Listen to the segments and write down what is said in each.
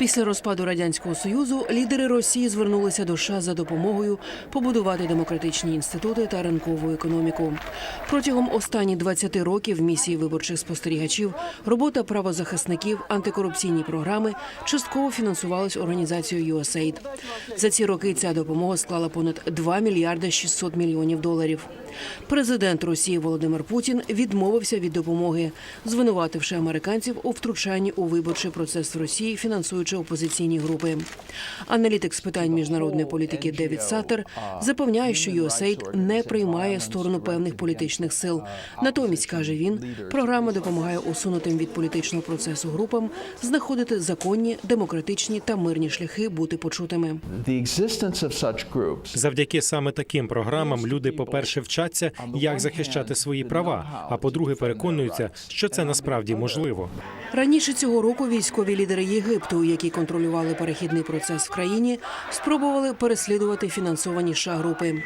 Після розпаду радянського союзу лідери Росії звернулися до США за допомогою побудувати демократичні інститути та ринкову економіку. Протягом останніх 20 років місії виборчих спостерігачів, робота правозахисників, антикорупційні програми частково фінансувались організацією USAID. За ці роки ця допомога склала понад 2 мільярди 600 мільйонів доларів. Президент Росії Володимир Путін відмовився від допомоги, звинувативши американців у втручанні у виборчий процес в Росії, фінансуючи опозиційні групи. Аналітик з питань міжнародної політики Девід Саттер запевняє, що USAID не приймає сторону певних політичних сил. Натомість каже він, програма допомагає усунутим від політичного процесу групам знаходити законні, демократичні та мирні шляхи бути почутими. Завдяки саме таким програмам люди, по-перше, вчаться, як захищати свої права. А по-друге, переконуються, що це насправді можливо. Раніше цього року військові лідери Єгипту, які контролювали перехідний процес в країні, спробували переслідувати фінансовані США групи.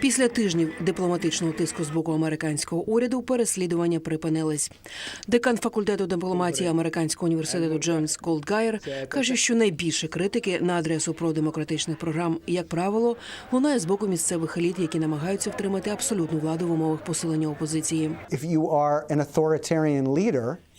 Після тижнів дипломатичного тиску з боку американського уряду переслідування припинились. Декан факультету дипломатії американського університету Джонс Колдгайер каже, що найбільше критики на адресу продемократичних програм, як правило, лунає з боку місцевих еліт, які намагаються втримати абсолютну владу в умовах посилення опозиції.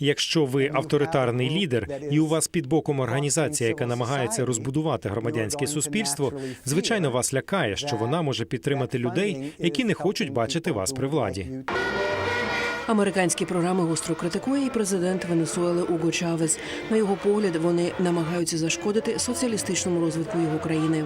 Якщо ви авторитарний лідер, і у вас під боком організація, яка намагається розбудувати громадянське суспільство, звичайно, вас лякає, що вона може підтримати людей, які не хочуть бачити вас при владі. Американські програми гостро критикує і президент Венесуели Уго Чавес. На його погляд, вони намагаються зашкодити соціалістичному розвитку його країни.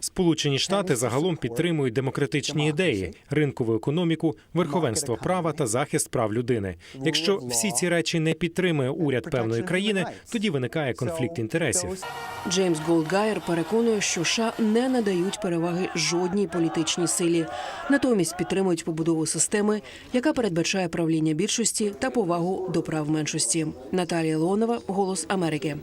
Сполучені Штати загалом підтримують демократичні ідеї, ринкову економіку, верховенство права та захист прав людини. Якщо всі ці речі не підтримує уряд певної країни, тоді виникає конфлікт інтересів. Джеймс Голдгайер переконує, що США не надають переваги жодній політичній силі, натомість підтримують побудову системи, яка передбачає правління більшості та повагу до прав меншості. Наталія Леонова, Голос Америки.